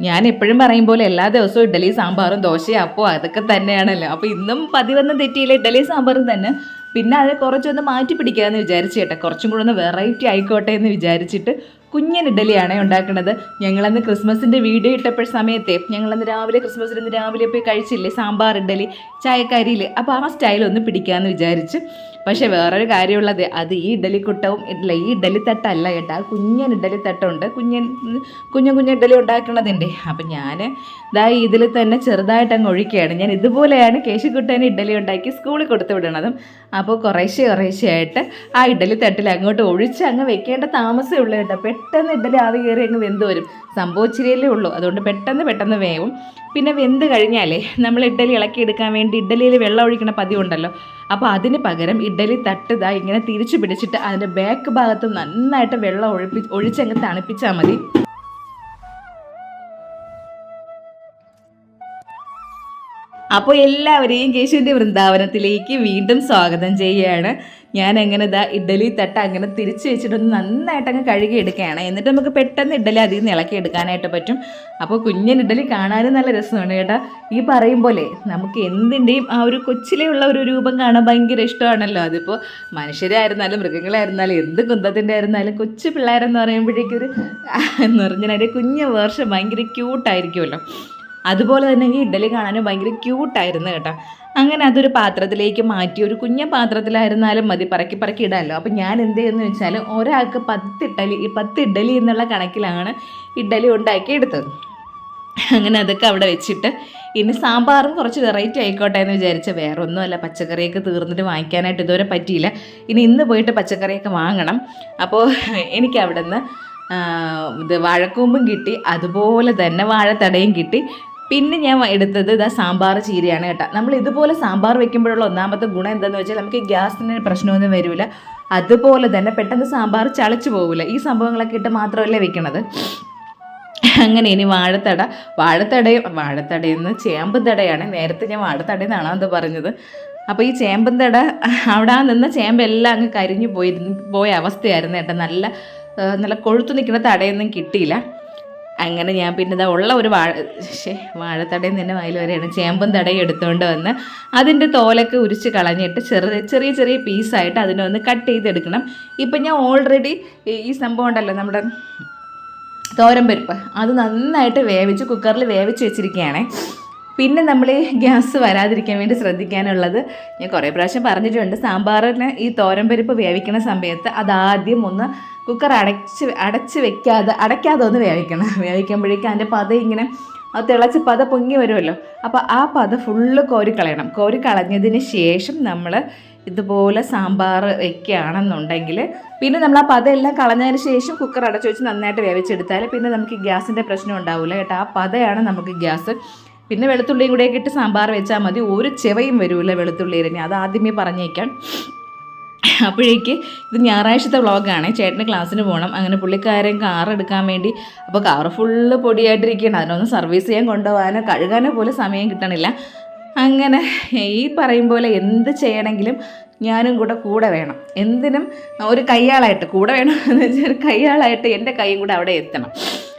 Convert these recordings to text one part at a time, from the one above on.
ഞാൻ എപ്പോഴും പറയും പോലെ എല്ലാ ദിവസവും ഇഡ്ഡലി സാമ്പാറും ദോശയും അപ്പോൾ അതൊക്കെ തന്നെയാണല്ലോ. അപ്പോൾ ഇന്നും പതിവൊന്നും തെറ്റിയില്ല. ഇഡ്ഡലി സാമ്പാറും തന്നെ. പിന്നെ അത് കുറച്ചൊന്ന് മാറ്റി പിടിക്കാമെന്ന് വിചാരിച്ചു കേട്ടോ. കുറച്ചും കൂടെ ഒന്ന് വെറൈറ്റി ആയിക്കോട്ടെ എന്ന് വിചാരിച്ചിട്ട് കുഞ്ഞൻ ഇഡലിയാണ് ഉണ്ടാക്കുന്നത് ഞങ്ങളന്ന് ക്രിസ്മസിന്റെ വീഡിയോ ഇട്ടപ്പോൾ സമയത്തെ ഞങ്ങളന്ന് രാവിലെ ക്രിസ്മസിന് രാവിലെ പോയി കഴിച്ചില്ലേ സാമ്പാർ ഇഡലി ചായക്കരിയിൽ അപ്പോൾ ആ സ്റ്റൈലൊന്ന് പിടിക്കാമെന്ന് വിചാരിച്ച് പക്ഷേ വേറൊരു കാര്യമുള്ളത് അത് ഈ ഇഡലിക്കുട്ടവും ഇല്ല ഈ ഇഡലിത്തട്ടല്ല തട്ടല്ല കേട്ടോ കുഞ്ഞൻ ഇഡലിത്തട്ടുണ്ട്. തട്ടുണ്ട് കുഞ്ഞൻ കുഞ്ഞു കുഞ്ഞു ഇഡലി ഉണ്ടാക്കണതിന്റെ അപ്പം ഞാൻ ഇതാ ഇതിൽ തന്നെ ചെറുതായിട്ട് അങ്ങ് ഒഴിക്കുകയാണ്. ഞാൻ ഇതുപോലെയാണ് കേശുക്കുട്ടന് ഇഡലി ഉണ്ടാക്കി സ്കൂളിൽ കൊടുത്തു വിടണതും അപ്പോൾ കുറേശ്ശെ കുറേശ്ശെയായിട്ട് ആ ഇഡലിത്തട്ടിൽ തട്ടിൽ അങ്ങോട്ട് ഒഴിച്ച് അങ്ങ് വെക്കേണ്ട താമസമേ ഉള്ളൂ കേട്ടോ പെട്ടെന്ന് ഇഡലി ആവി കയറി അങ്ങ് വെന്ത് വരും. സംഭവം ഇച്ചിരിയല്ലേ ഉള്ളൂ. അതുകൊണ്ട് പെട്ടെന്ന് പെട്ടെന്ന് വേവും. പിന്നെ വെന്ത് കഴിഞ്ഞാലേ നമ്മൾ ഇഡ്ഡലി ഇളക്കി എടുക്കാൻ വേണ്ടി ഇഡ്ഡലിയിൽ വെള്ളം ഒഴിക്കണ പതിവുണ്ടല്ലോ അപ്പോൾ അതിന് പകരം ഇഡ്ഡലി തട്ട് ഇതാ ഇങ്ങനെ തിരിച്ചു പിടിച്ചിട്ട് അതിന്റെ ബാക്ക് ഭാഗത്ത് നന്നായിട്ട് വെള്ളം ഒഴിപ്പി ഒഴിച്ചങ്ങ് തണുപ്പിച്ചാൽ മതി. അപ്പോൾ എല്ലാവരെയും കേശുവിന്റെ വൃന്ദാവനത്തിലേക്ക് വീണ്ടും സ്വാഗതം ചെയ്യുകയാണ്. ഞാൻ അങ്ങനെ ഇതാ ഇഡ്ഡലി തട്ട അങ്ങനെ തിരിച്ച് വെച്ചിട്ടൊന്ന് നന്നായിട്ട് അങ്ങ് കഴുകി എടുക്കുകയാണ്. എന്നിട്ട് നമുക്ക് പെട്ടെന്ന് ഇഡ്ഡലി അതിൽ നിന്ന് ഇളക്കി എടുക്കാനായിട്ട് പറ്റും. അപ്പോൾ കുഞ്ഞൻ ഇഡ്ഡലി കാണാനും നല്ല രസമാണ് കേട്ടോ. ഈ പറയും പോലെ നമുക്ക് എന്തിന്റെയും ആ ഒരു കൊച്ചിലെയുള്ള ഒരു രൂപം കാണാൻ ഭയങ്കര ഇഷ്ടമാണല്ലോ. അതിപ്പോൾ മനുഷ്യരായിരുന്നാലും മൃഗങ്ങളായിരുന്നാലും എന്ത് കുന്തത്തിന്റെ ആയിരുന്നാലും കൊച്ചു പിള്ളേരെന്ന് പറയുമ്പോഴേക്കൊരു എന്ന് പറഞ്ഞാൽ അതിന്റെ കുഞ്ഞ വേർഷം ഭയങ്കര ക്യൂട്ടായിരിക്കുമല്ലോ അതുപോലെ തന്നെ ഈ ഇഡ്ഡലി കാണാനും ഭയങ്കര ക്യൂട്ടായിരുന്നു കേട്ടോ. അങ്ങനെ അതൊരു പാത്രത്തിലേക്ക് മാറ്റി ഒരു കുഞ്ഞ പാത്രത്തിലായിരുന്നാലും മതി പറക്കി പറക്കി ഇടാമല്ലോ അപ്പം ഞാൻ എന്ത് ചെയ്യുന്നു വെച്ചാൽ ഒരാൾക്ക് പത്ത് ഇഡ്ഡലി ഈ പത്ത് ഇഡ്ഡലി എന്നുള്ള കണക്കിലാണ് ഇഡ്ഡലി ഉണ്ടാക്കി എടുത്തത്. അങ്ങനെ അതൊക്കെ അവിടെ വെച്ചിട്ട് ഇനി സാമ്പാറും കുറച്ച് വെറൈറ്റി ആയിക്കോട്ടെ എന്ന് വിചാരിച്ച വേറെ പച്ചക്കറിയൊക്കെ തീർന്നിട്ട് വാങ്ങിക്കാനായിട്ട് ഇതുവരെ പറ്റിയില്ല. ഇനി ഇന്ന് പോയിട്ട് പച്ചക്കറിയൊക്കെ വാങ്ങണം. അപ്പോൾ എനിക്ക് അവിടെ നിന്ന് ഇത് വാഴക്കൂമ്പും കിട്ടി അതുപോലെ തന്നെ വാഴത്തടയും കിട്ടി. പിന്നെ ഞാൻ എടുത്തത് ഇതാ സാമ്പാർ ചീരയാണ് കേട്ടോ. നമ്മൾ ഇതുപോലെ സാമ്പാർ വെക്കുമ്പോഴുള്ള ഒന്നാമത്തെ ഗുണം എന്താണെന്ന് വെച്ചാൽ നമുക്ക് ഗ്യാസിന് പ്രശ്നമൊന്നും വരില്ല അതുപോലെ തന്നെ പെട്ടെന്ന് സാമ്പാർ ചളിച്ചു പോകില്ല ഈ സംഭവങ്ങളൊക്കെ ഇട്ട് മാത്രമല്ല വെക്കണത്. അങ്ങനെ ഇനി വാഴത്തട. വാഴത്തടയും വാഴത്തടയെന്ന് ചേമ്പ് തടയാണ്. നേരത്തെ ഞാൻ വാഴത്തടയിൽ നിന്നാണോ അത് പറഞ്ഞത്. അപ്പോൾ ഈ ചേമ്പൻ തട അവിടെ നിന്ന് ചേമ്പെല്ലാം അങ്ങ് കരിഞ്ഞു പോയി പോയ അവസ്ഥയായിരുന്നു കേട്ടോ. നല്ല നല്ല കൊഴുത്തു നിൽക്കുന്ന തടയൊന്നും കിട്ടിയില്ല. അങ്ങനെ ഞാൻ പിന്നെ ഇതാ ഉള്ള ഒരു വാഴ ശേ വാഴത്തടയിൽ നിന്ന് വായിൽ വരെയാണ് ചേമ്പും തടയും എടുത്തുകൊണ്ട് വന്ന് അതിന്റെ തോലൊക്കെ ഉരിച്ച് കളഞ്ഞിട്ട് ചെറിയ ചെറിയ ചെറിയ പീസായിട്ട് അതിനെ ഒന്ന് കട്ട് ചെയ്തെടുക്കണം. ഇപ്പം ഞാൻ ഓൾറെഡി ഈ സംഭവം ഉണ്ടല്ലോ നമ്മുടെ തോരൻ പരിപ്പ്. അത് നന്നായിട്ട് വേവിച്ച് കുക്കറിൽ വേവിച്ച് വെച്ചിരിക്കുകയാണേ. പിന്നെ നമ്മൾ ഗ്യാസ് വരാതിരിക്കാൻ വേണ്ടി ശ്രദ്ധിക്കാനുള്ളത് ഞാൻ കുറേ പ്രാവശ്യം പറഞ്ഞിട്ടുണ്ട്. സാമ്പാറിന് ഈ തോരൻ പരിപ്പ് വേവിക്കുന്ന സമയത്ത് അതാദ്യം ഒന്ന് കുക്കർ അടച്ച് അടച്ച് വെക്കാതെ അടയ്ക്കാതെ ഒന്ന് വേവിക്കണം. വേവിക്കുമ്പോഴേക്കും അതിന്റെ പത ഇങ്ങനെ തിളച്ച് പത പൊങ്ങി വരുമല്ലോ. അപ്പോൾ ആ പത ഫുള്ള് കോരി കളഞ്ഞതിന് ശേഷം നമ്മൾ ഇതുപോലെ സാമ്പാർ വെക്കുകയാണെന്നുണ്ടെങ്കിൽ പിന്നെ നമ്മൾ ആ പത എല്ലാം കളഞ്ഞതിന് ശേഷം കുക്കർ അടച്ചു വെച്ച് നന്നായിട്ട് വേവിച്ചെടുത്താൽ പിന്നെ നമുക്ക് ഗ്യാസിന്റെ പ്രശ്നം ഉണ്ടാവില്ല കേട്ടോ. ആ പതയാണ് നമുക്ക് ഗ്യാസ്. പിന്നെ വെളുത്തുള്ളിയും കൂടെയൊക്കെ ഇട്ട് സാമ്പാർ വെച്ചാൽ മതി. ഒരു ചെവയും വരില്ല വെളുത്തുള്ളിയിന് അത് ആദ്യമേ പറഞ്ഞേക്കാം. അപ്പോഴേക്ക് ഇത് ഞായറാഴ്ചത്തെ വ്ളോഗാണ്. ചേട്ടന് ക്ലാസ്സിന് പോകണം അങ്ങനെ പുള്ളിക്കാരൻ കാർ എടുക്കാൻ വേണ്ടി അപ്പോൾ കാർ ഫുള്ള് പൊടിയായിട്ടിരിക്കുകയാണ് അതിനൊന്ന് സർവീസ് ചെയ്യാൻ കൊണ്ടുപോകാനോ കഴുകാനോ പോലും സമയം കിട്ടണില്ല. അങ്ങനെ ഈ പറയും പോലെ എന്ത് ചെയ്യണമെങ്കിലും ഞാനും കൂടെ കൂടെ വേണം. എന്തിനും ഒരു കയ്യാളായിട്ട് കൂടെ എന്ന് വെച്ചാൽ കയ്യാളായിട്ട് എന്റെ കൈയും കൂടെ അവിടെ എത്തണം.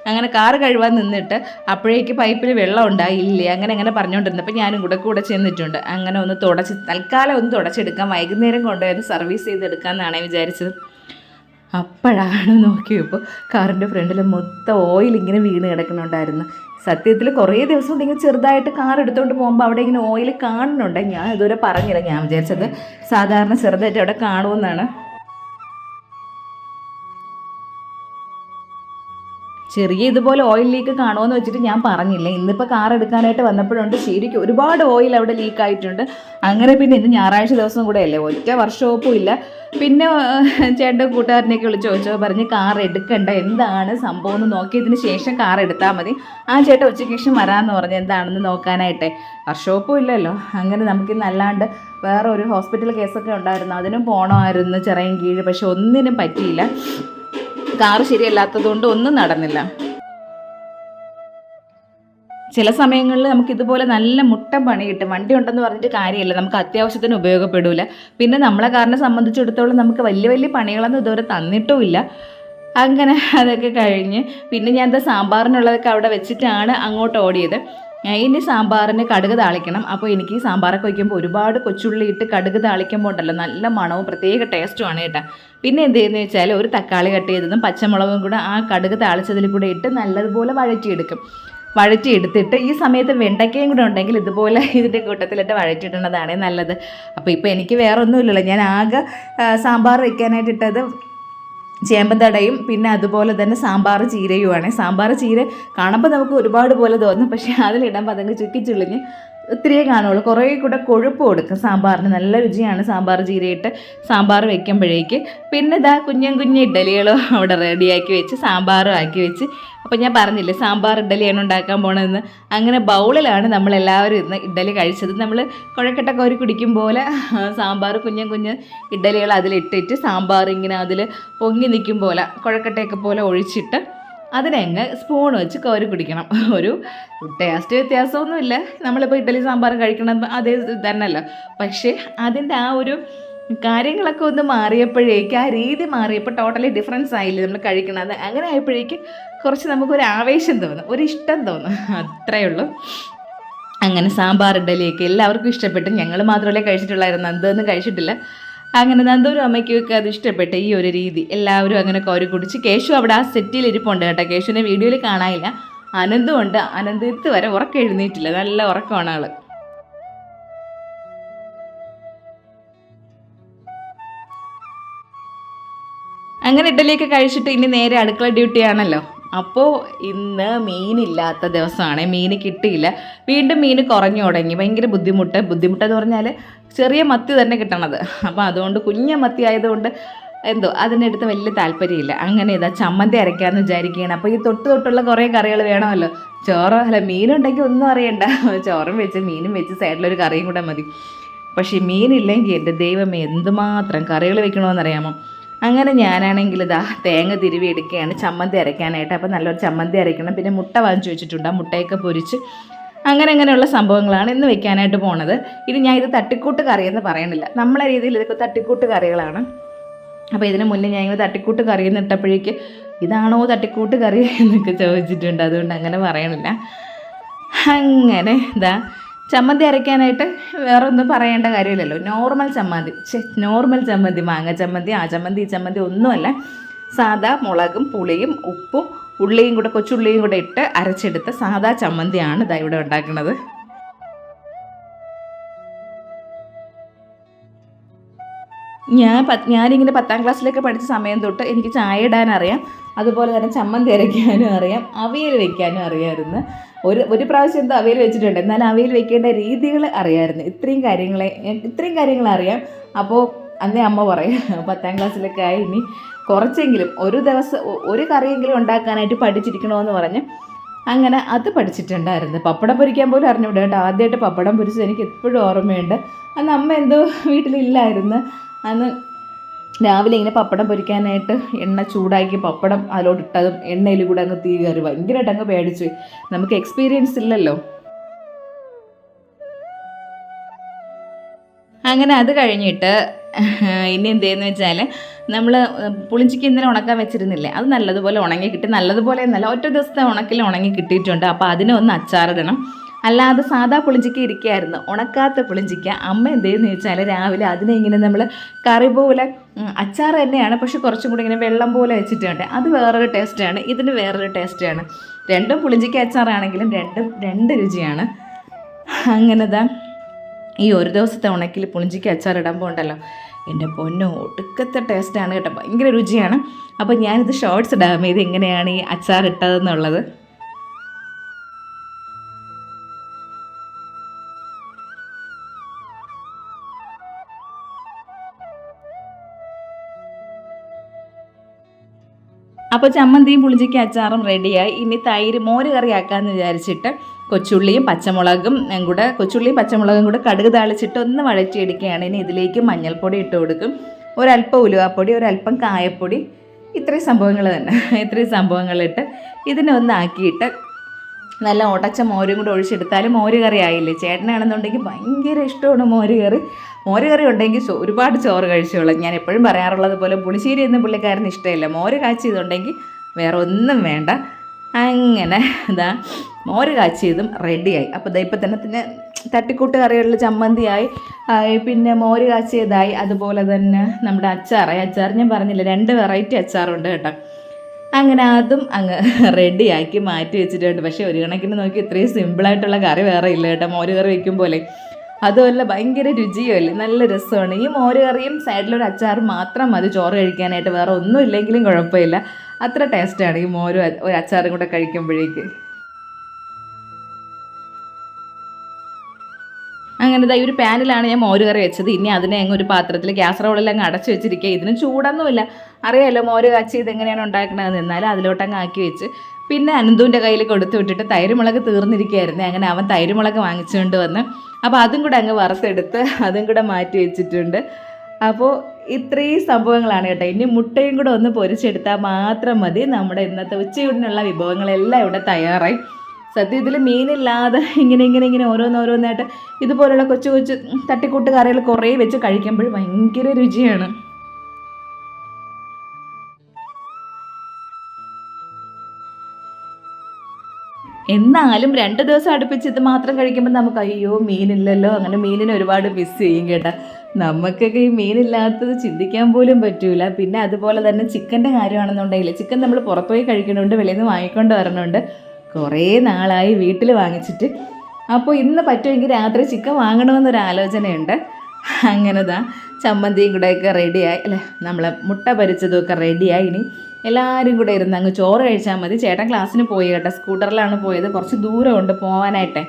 അങ്ങനെ കാറ് കഴുകാൻ നിന്നിട്ട് അപ്പോഴേക്ക് പൈപ്പിൽ വെള്ളം ഉണ്ടായില്ലേ? അങ്ങനെ അങ്ങനെ പറഞ്ഞുകൊണ്ടിരുന്നപ്പോൾ ഞാനും കൂടെ കൂടെ ചെന്നിട്ടുണ്ട്. അങ്ങനെ ഒന്ന് തുടച്ച് തൽക്കാലം ഒന്ന് തുടച്ചെടുക്കാം. വൈകുന്നേരം കൊണ്ടുവന്ന് സർവീസ് ചെയ്തെടുക്കാമെന്നാണ് വിചാരിച്ചത്. അപ്പോഴാണ് നോക്കിയപ്പോൾ കാറിന്റെ ഫ്രണ്ടിൽ മൊത്തം ഓയിൽ ഇങ്ങനെ വീണ് കിടക്കുന്നുണ്ടായിരുന്നു. സത്യത്തിൽ കുറേ ദിവസം കൊണ്ട് ഇങ്ങനെ ചെറുതായിട്ട് കാർ എടുത്തുകൊണ്ട് പോകുമ്പോൾ അവിടെ ഇങ്ങനെ ഓയിൽ കാണുന്നുണ്ട്. ഞാൻ ഇതുവരെ പറഞ്ഞില്ല. ഞാൻ വിചാരിച്ചത് സാധാരണ ചെറുതായിട്ട് അവിടെ കാണുമെന്നാണ്. ചെറിയ ഇതുപോലെ ഓയിൽ ലീക്ക് കാണുമെന്ന് വെച്ചിട്ട് ഞാൻ പറഞ്ഞില്ല. ഇന്നിപ്പോൾ കാർ എടുക്കാനായിട്ട് വന്നപ്പോഴുണ്ട് ശരിക്കും ഒരുപാട് ഓയിൽ അവിടെ ലീക്ക് ആയിട്ടുണ്ട്. അങ്ങനെ പിന്നെ ഇന്ന് ഞായറാഴ്ച ദിവസം കൂടെ അല്ലേ? ഒറ്റ വർഷോപ്പും ഇല്ല. പിന്നെ ചേട്ടന്റെ കൂട്ടുകാരനെയൊക്കെ വിളിച്ച് ചോദിച്ചോ പറഞ്ഞ് കാർ എടുക്കണ്ട. എന്താണ് സംഭവം എന്ന് നോക്കിയതിന് ശേഷം കാർ എടുത്താൽ മതി. ആ ചേട്ടൻ ഉച്ചയ്ക്ക് ശേഷം വരാമെന്ന് പറഞ്ഞ്. എന്താണെന്ന് നോക്കാനായിട്ടെ. വർഷോപ്പും ഇല്ലല്ലോ. അങ്ങനെ നമുക്കിന്ന് അല്ലാണ്ട് വേറെ ഒരു ഹോസ്പിറ്റൽ കേസൊക്കെ ഉണ്ടായിരുന്നു. അതിനും പോകണമായിരുന്നു ചെറിയ കീഴ് പക്ഷെ ഒന്നിനും പറ്റിയില്ല. കാറ് ശരിയല്ലാത്തതുകൊണ്ട് ഒന്നും നടന്നില്ല. ചില സമയങ്ങളിൽ നമുക്ക് ഇതുപോലെ നല്ല മുട്ട പണിയിട്ട് വണ്ടി ഉണ്ടെന്ന് പറഞ്ഞിട്ട് കാര്യമില്ല. നമുക്ക് അത്യാവശ്യത്തിന് ഉപയോഗപ്പെടില്ല പിന്നെ നമ്മളെ കാറിനെ സംബന്ധിച്ചിടത്തോളം നമുക്ക് വലിയ വലിയ പണികളൊന്നും ഇതുവരെ തന്നിട്ടുമില്ല. അങ്ങനെ അതൊക്കെ കഴിഞ്ഞ് പിന്നെ ഞാൻ എന്താ സാമ്പാറിനുള്ളതൊക്കെ അവിടെ വെച്ചിട്ടാണ് അങ്ങോട്ട് ഓടിയത്. ഇനി സാമ്പാറിന് കടുക് താളിക്കണം. അപ്പോൾ എനിക്ക് സാമ്പാറൊക്കെ വയ്ക്കുമ്പോൾ ഒരുപാട് കൊച്ചുള്ളി ഇട്ട് കടുക് താളിക്കുമ്പോൾ ഉണ്ടല്ലോ നല്ല മണവും പ്രത്യേക ടേസ്റ്റുമാണ് കേട്ടോ. പിന്നെ എന്ത് ചെയ്യുന്നത് വെച്ചാൽ ഒരു തക്കാളി കട്ട് ചെയ്തതും പച്ചമുളകും കൂടെ ആ കടുക് താളിച്ചതിൽ കൂടെ ഇട്ട് നല്ലതുപോലെ വഴറ്റിയെടുക്കും. വഴറ്റിയെടുത്തിട്ട് ഈ സമയത്ത് വെണ്ടയ്ക്കയും കൂടെ ഉണ്ടെങ്കിൽ ഇതുപോലെ ഇതിന്റെ കൂട്ടത്തിലിട്ട് വഴറ്റിയിടുന്നതാണ് നല്ലത്. അപ്പോൾ ഇപ്പോൾ എനിക്ക് വേറെ ഒന്നുമില്ലല്ലോ ഞാൻ ആകെ സാമ്പാർ വയ്ക്കാനായിട്ട് ഇട്ടത് ചേമ്പന്തടയും പിന്നെ അതുപോലെ തന്നെ സാമ്പാർ ചീരയുമാണ്. സാമ്പാർ ചീര കാണുമ്പോൾ നമുക്ക് ഒരുപാട് പോലെ തോന്നും പക്ഷേ അതിലിടുമ്പോൾ അതങ്ങ് ചുക്കി ഒത്തിരിയേ കാണുള്ളൂ കുറേ കൂടെ കൊഴുപ്പ് കൊടുക്കും സാമ്പാറിന്. നല്ല രുചിയാണ് സാമ്പാർ ജീരയിട്ട് സാമ്പാർ വെക്കുമ്പോഴേക്ക്. പിന്നെ ഇതാ കുഞ്ഞൻ കുഞ്ഞ് ഇഡ്ഡലികളും അവിടെ റെഡിയാക്കി വെച്ച് സാമ്പാറും ആക്കി വെച്ച്. അപ്പോൾ ഞാൻ പറഞ്ഞില്ലേ സാമ്പാർ ഇഡ്ഡലിയാണ് ഉണ്ടാക്കാൻ പോണതെന്ന്. അങ്ങനെ ബൗളിലാണ് നമ്മൾ എല്ലാവരും ഇന്ന് ഇഡ്ഡലി കഴിച്ചത്. നമ്മൾ കുഴക്കട്ടൊക്കെ ഒരു കുടിക്കും പോലെ സാമ്പാർ കുഞ്ഞൻ കുഞ്ഞ് ഇഡ്ഡലികൾ അതിലിട്ടിട്ട് സാമ്പാർ ഇങ്ങനെ അതിൽ പൊങ്ങി നിൽക്കും പോലെ കുഴക്കട്ടയൊക്കെ പോലെ ഒഴിച്ചിട്ട് അതിനങ്ങ് സ്പൂൺ വെച്ച് കോരി കുടിക്കണം. ഒരു ടേസ്റ്റ് വ്യത്യാസമൊന്നുമില്ല. നമ്മളിപ്പോൾ ഇഡ്ഡലി സാമ്പാർ കഴിക്കണം അതേ തന്നെയല്ലോ. പക്ഷേ അതിന്റെ ആ ഒരു കാര്യങ്ങളൊക്കെ ഒന്ന് മാറിയപ്പോഴേക്ക് ആ രീതി മാറിയപ്പോൾ ടോട്ടലി ഡിഫറൻസ് ആയില്ലേ നമ്മൾ കഴിക്കണത്? അങ്ങനെ ആയപ്പോഴേക്ക് കുറച്ച് നമുക്കൊരു ആവേശം തോന്നും. ഒരു ഇഷ്ടം തോന്നും. അത്രയേ ഉള്ളൂ. അങ്ങനെ സാമ്പാർ ഇഡലിയൊക്കെ എല്ലാവർക്കും ഇഷ്ടപ്പെട്ടു. ഞങ്ങൾ മാത്രമല്ലേ കഴിച്ചിട്ടുള്ളായിരുന്നു. നന്ദൊന്നും കഴിച്ചിട്ടില്ല. അങ്ങനെ നന്ദൂരും അമ്മയ്ക്കും ഒക്കെ അത് ഇഷ്ടപ്പെട്ട ഈ ഒരു രീതി. എല്ലാവരും അങ്ങനെ കോരി കുടിച്ച് കേശു അവിടെ ആ സെറ്റിൽ ഇരിപ്പുണ്ട് കേട്ടോ. കേശുവിനെ വീഡിയോയിൽ കാണാനില്ല. അനന്തും ഉണ്ട്. അനന്തത്ത് വരെ ഉറക്കം എഴുന്നേറ്റില്ല. നല്ല ഉറക്കമാണ് ആൾ. അങ്ങനെ ഇഡലിയൊക്കെ കഴിച്ചിട്ട് ഇനി നേരെ അടുക്കള ഡ്യൂട്ടിയാണല്ലോ അപ്പോൾ ഇന്ന് മീനില്ലാത്ത ദിവസമാണ്. മീൻ കിട്ടിയില്ല. വീണ്ടും മീൻ കുറഞ്ഞു തുടങ്ങി. ഭയങ്കര ബുദ്ധിമുട്ട്. ബുദ്ധിമുട്ടെന്ന് പറഞ്ഞാൽ ചെറിയ മത്തി തന്നെ കിട്ടണത്. അപ്പോൾ അതുകൊണ്ട് കുഞ്ഞ മത്തി ആയതുകൊണ്ട് എന്തോ അതിനടുത്ത് വലിയ താല്പര്യമില്ല. അങ്ങനെ ഇതാ ചമ്മന്തി അരയ്ക്കാമെന്ന് വിചാരിക്കുകയാണ്. അപ്പോൾ ഈ തൊട്ട് തൊട്ടുള്ള കുറേ കറികൾ വേണമല്ലോ. ചോറ് അല്ല മീനുണ്ടെങ്കിൽ ഒന്നും അറിയണ്ട. ചോറും വെച്ച് മീനും വെച്ച് സൈഡിലൊരു കറിയും കൂടെ മതി. പക്ഷേ മീനില്ലെങ്കിൽ എന്റെ ദൈവമേ എന്തുമാത്രം കറികൾ വെക്കണമെന്നറിയാമോ അങ്ങനെ ഞാനാണെങ്കിൽ ഇതാ തേങ്ങ തിരുവി എടുക്കുകയാണ് ചമ്മന്തി അരയ്ക്കാനായിട്ട്. അപ്പോൾ നല്ലൊരു ചമ്മന്തി അരയ്ക്കണം. പിന്നെ മുട്ട വാങ്ങിച്ചു വെച്ചിട്ടുണ്ട്. ആ മുട്ടയൊക്കെ പൊരിച്ച് അങ്ങനെ അങ്ങനെയുള്ള സംഭവങ്ങളാണ് ഇന്ന് വെക്കാനായിട്ട് പോണത്. ഇനി ഞാൻ ഇത് തട്ടിക്കൂട്ട് കറിയെന്ന് പറയണില്ല. നമ്മളെ രീതിയിൽ ഇതൊക്കെ തട്ടിക്കൂട്ട് കറികളാണ് അപ്പോൾ ഇതിന് മുന്നേ ഞാൻ ഇങ്ങനെ തട്ടിക്കൂട്ട് കറി എന്ന് ഇട്ടപ്പോഴേക്ക് ഇതാണോ തട്ടിക്കൂട്ട് കറി എന്നൊക്കെ ചോദിച്ചിട്ടുണ്ട്. അതുകൊണ്ട് അങ്ങനെ പറയണില്ല. അങ്ങനെ ഇതാ ചമ്മന്തി അരയ്ക്കാനായിട്ട് വേറെ ഒന്നും പറയേണ്ട കാര്യമില്ലല്ലോ. നോർമൽ ചമ്മന്തി. നോർമൽ ചമ്മന്തി. മാങ്ങ ചമ്മന്തി ആ ചമ്മന്തി ഈ ചമ്മന്തി ഒന്നുമല്ല. സാധാ മുളകും പുളിയും ഉപ്പും ഉള്ളിയും കൂടെ കൊച്ചുള്ളിയും കൂടെ ഇട്ട് അരച്ചെടുത്ത സാദാ ചമ്മന്തിയാണ് ഇതാ ഇവിടെ ഉണ്ടാക്കുന്നത്. ഞാൻ ഞാനിങ്ങനെ പത്താം ക്ലാസ്സിലൊക്കെ പഠിച്ച സമയം തൊട്ട് എനിക്ക് ചായ ഇടാൻ അറിയാം അതുപോലെ തന്നെ ചമ്മന്തി അരയ്ക്കാനും അറിയാം അവിയൽ വെക്കാനും അറിയാമായിരുന്നു ഒരു ഒരു പ്രാവശ്യം എന്തോ അവിയൽ വെച്ചിട്ടുണ്ട് എന്നാൽ അവിയൽ വെക്കേണ്ട രീതികൾ അറിയാമായിരുന്നു ഇത്രയും കാര്യങ്ങളെ ഇത്രയും കാര്യങ്ങൾ അറിയാം. അപ്പോൾ അന്നേ അമ്മ പറയും പത്താം ക്ലാസ്സിലൊക്കെ ആയി ഇനി കുറച്ചെങ്കിലും ഒരു ദിവസം ഒരു കറിയെങ്കിലും ഉണ്ടാക്കാനായിട്ട് പഠിച്ചിരിക്കണമെന്ന് പറഞ്ഞ് അങ്ങനെ അത് പഠിച്ചിട്ടുണ്ടായിരുന്നു. പപ്പടം പൊരിക്കാൻ പോലും അറിഞ്ഞുകൂടാ കേട്ടോ. ആദ്യമായിട്ട് പപ്പടം പൊരിച്ചത് എനിക്ക് എപ്പോഴും ഓർമ്മയുണ്ട്. അന്ന് അമ്മ എന്തോ വീട്ടിലില്ലായിരുന്നു. അന്ന് രാവിലെ ഇങ്ങനെ പപ്പടം പൊരിക്കാനായിട്ട് എണ്ണ ചൂടാക്കി പപ്പടം അതിലോട്ട് ഇട്ടതും എണ്ണയിൽ കൂടെ അങ്ങ് തീ കയറി. ഭയങ്കരമായിട്ട് അങ്ങ് പേടിച്ചു നമുക്ക് എക്സ്പീരിയൻസ് ഇല്ലല്ലോ. അങ്ങനെ അത് കഴിഞ്ഞിട്ട് ഇനി എന്ത് വെച്ചാൽ നമ്മൾ പുളിഞ്ചിക്ക് ഇന്നലെ ഉണക്കാൻ വെച്ചിരുന്നില്ലേ? അത് നല്ലതുപോലെ ഉണങ്ങി കിട്ടി. നല്ലതുപോലെ എന്നല്ല ഒറ്റ ദിവസത്തെ ഉണക്കിൽ ഉണങ്ങി കിട്ടിയിട്ടുണ്ട്. അപ്പോൾ അതിനെ ഒന്ന് അച്ചാറിടണം. അല്ലാതെ സാധാ പുളിഞ്ചിക്ക ഇരിക്കുകയായിരുന്നു ഉണക്കാത്ത പുളിഞ്ചിക്ക. അമ്മ എന്ത് ചെയ്യുന്നു വെച്ചാൽ രാവിലെ അതിനെ ഇങ്ങനെ നമ്മൾ കറി പോലെ അച്ചാർ തന്നെയാണ്. പക്ഷെ കുറച്ചും കൂടി ഇങ്ങനെ വെള്ളം പോലെ വെച്ചിട്ടുണ്ട്. അത് വേറൊരു ടേസ്റ്റാണ്. ഇതിന് വേറൊരു ടേസ്റ്റാണ്. രണ്ടും പുളിഞ്ചിക്ക അച്ചാറാണെങ്കിലും രണ്ടും രണ്ട് രുചിയാണ്. അങ്ങനെതാ. ഈ ഒരു ദിവസത്തെ ഉണക്കിൽ പുളിഞ്ചിക്ക് അച്ചാർ ഇടാൻ ഉണ്ടല്ലോ എന്റെ പൊന്നോ ഒടുക്കത്തെ ടേസ്റ്റാണ് കേട്ടോ. ഭയങ്കര രുചിയാണ്. അപ്പോൾ ഞാനിത് ഷോർട്സ് ഇടാം. ഇത് എങ്ങനെയാണ് ഈ അച്ചാർ ഇട്ടതെന്നുള്ളത്. അപ്പോൾ ചമ്മന്തിയും പുളിഞ്ചിക്ക് അച്ചാറും റെഡിയായി ഇനി തൈര് മോര് കറി ആക്കാമെന്ന് വിചാരിച്ചിട്ട് കൊച്ചുള്ളിയും പച്ചമുളകും കൂടെ കൊച്ചുള്ളിയും പച്ചമുളകും കൂടെ കടുക് താളിച്ചിട്ട് ഒന്ന് വഴറ്റിയെടുക്കുകയാണ്. ഇനി ഇതിലേക്ക് മഞ്ഞൾപ്പൊടി ഇട്ട് കൊടുക്കും. ഒരല്പം ഉലുവാപ്പൊടി ഒരല്പം കായപ്പൊടി ഇത്രയും സംഭവങ്ങൾ തന്നെ. ഇത്രയും സംഭവങ്ങളിട്ട് ഇതിനെ ഒന്ന് ആക്കിയിട്ട് നല്ല ഉടച്ച മോരും കൂടെ ഒഴിച്ചെടുത്താലും മോര് കറി ആയില്ലേ? ചേട്ടനാണെന്നുണ്ടെങ്കിൽ ഭയങ്കര ഇഷ്ടമാണ് മോര് കറി. മോര് കറി ഉണ്ടെങ്കിൽ ഒരുപാട് ചോറ് കഴിച്ചോളാം. ഞാൻ എപ്പോഴും പറയാറുള്ളത് പോലെ പുളിശ്ശേരി എന്ന പുള്ളിക്കാരന് ഇഷ്ടമില്ല. മോര് കാച്ചിയതുണ്ടെങ്കിൽ വേറെ ഒന്നും വേണ്ട. അങ്ങനെ ഇതാ മോര് കാച്ചിയതും റെഡിയായി അപ്പോൾ ഇപ്പം തന്നെ പിന്നെ തട്ടിക്കൂട്ട് കറികളിൽ ചമ്മന്തിയായി പിന്നെ മോര് കാച്ചിയതായി. അതുപോലെ തന്നെ നമ്മുടെ അച്ചാറായി. അച്ചാർ ഞാൻ പറഞ്ഞില്ല രണ്ട് വെറൈറ്റി അച്ചാറുണ്ട് കേട്ടോ. അങ്ങനെ അതും അങ്ങ് റെഡിയാക്കി മാറ്റി വെച്ചിട്ടുണ്ട്. പക്ഷേ ഒരു കണക്കിന് നോക്കി ഇത്രയും സിമ്പിളായിട്ടുള്ള കറി വേറെ ഇല്ല കേട്ടോ. മോര് കറി വെക്കും പോലെ അതുമല്ല ഭയങ്കര രുചിയുമല്ലേ? നല്ല രസമാണ്. ഈ മോരുകറിയും സൈഡിലൊരു അച്ചാർ മാത്രം മതി ചോറ് കഴിക്കാനായിട്ട്. വേറെ ഒന്നും ഇല്ലെങ്കിലും കുഴപ്പമില്ല. അത്ര ടേസ്റ്റാണ് ഈ മോരും ഒരു അച്ചാറും കൂടെ കഴിക്കുമ്പോഴേക്ക്. അങ്ങനെ ഈ ഒരു പാനിലാണ് ഞാൻ മോര് കറി വെച്ചത്. ഇനി അതിനെ അങ്ങ് ഒരു പാത്രത്തിൽ ക്യാസറോളെല്ലാം അങ്ങ് അടച്ചു വെച്ചിരിക്കുക ഇതിന് ചൂടൊന്നുമില്ല. അറിയാമല്ലോ മോര് കാച്ചി ഇത് എങ്ങനെയാണ് ഉണ്ടാക്കണതെന്ന്. എന്നാലും അതിലോട്ടങ്ങ് ആക്കി വെച്ച് പിന്നെ അനന്തുവിന്റെ കയ്യിൽ കൊടുത്തു വിട്ടിട്ട് തൈരുമുളക് തീർന്നിരിക്കുകയായിരുന്നു. അങ്ങനെ അവൻ തൈരുമുളക് വാങ്ങിച്ചുകൊണ്ട് വന്ന് അപ്പോൾ അതും കൂടെ അങ്ങ് വറുത്തെടുത്ത് അതും കൂടെ മാറ്റി വെച്ചിട്ടുണ്ട്. അപ്പോൾ ഇത്രയും സംഭവങ്ങളാണ് കേട്ടോ. ഇനി മുട്ടയും കൂടെ ഒന്ന് പൊരിച്ചെടുത്താൽ മാത്രം മതി. നമ്മുടെ ഇന്നത്തെ ഉച്ചയൂടിനുള്ള വിഭവങ്ങളെല്ലാം ഇവിടെ തയ്യാറായി. സത്യത്തിൽ മീനില്ലാതെ ഇങ്ങനെ ഇങ്ങനെ ഇങ്ങനെ ഓരോന്നോരോന്നായിട്ട് ഇതുപോലുള്ള കൊച്ചു കൊച്ചു തട്ടിക്കൂട്ട് കറികൾ കുറേ വെച്ച് കഴിക്കുമ്പോൾ ഭയങ്കര രുചിയാണ്. എന്നാലും രണ്ട് ദിവസം അടുപ്പിച്ച് ഇത് മാത്രം കഴിക്കുമ്പോൾ നമുക്ക് അയ്യോ മീനില്ലല്ലോ. അങ്ങനെ മീനിനെ ഒരുപാട് മിസ് ചെയ്യും കേട്ടോ. നമുക്കൊക്കെ ഈ മീനില്ലാത്തത് ചിന്തിക്കാൻ പോലും പറ്റൂല. പിന്നെ അതുപോലെ തന്നെ ചിക്കന്റെ കാര്യമാണെന്നുണ്ടെങ്കിൽ ചിക്കൻ നമ്മൾ പുറത്തുപോയി കഴിക്കണുണ്ട് വെളിയിൽ നിന്ന് വാങ്ങിക്കൊണ്ട് വരണുണ്ട്. കുറേ നാളായി വീട്ടിൽ വാങ്ങിച്ചിട്ട്. അപ്പോൾ ഇന്ന് പറ്റുമെങ്കിൽ രാത്രി ചിക്കൻ വാങ്ങണമെന്നൊരു ആലോചനയുണ്ട്. അങ്ങനെതാ. ചമ്മന്തിയും കൂടെയൊക്കെ റെഡിയായി അല്ലേ? നമ്മളെ മുട്ട പരിച്ചതൊക്കെ റെഡിയായി ഇനി എല്ലാവരും കൂടെ ഇരുന്ന് അങ്ങ് ചോറ് കഴിച്ചാൽ മതി. ചേട്ടൻ ക്ലാസ്സിന് പോയി കേട്ടോ. സ്കൂട്ടറിലാണ് പോയത്. കുറച്ച് ദൂരമുണ്ട് പോകാനായിട്ടേ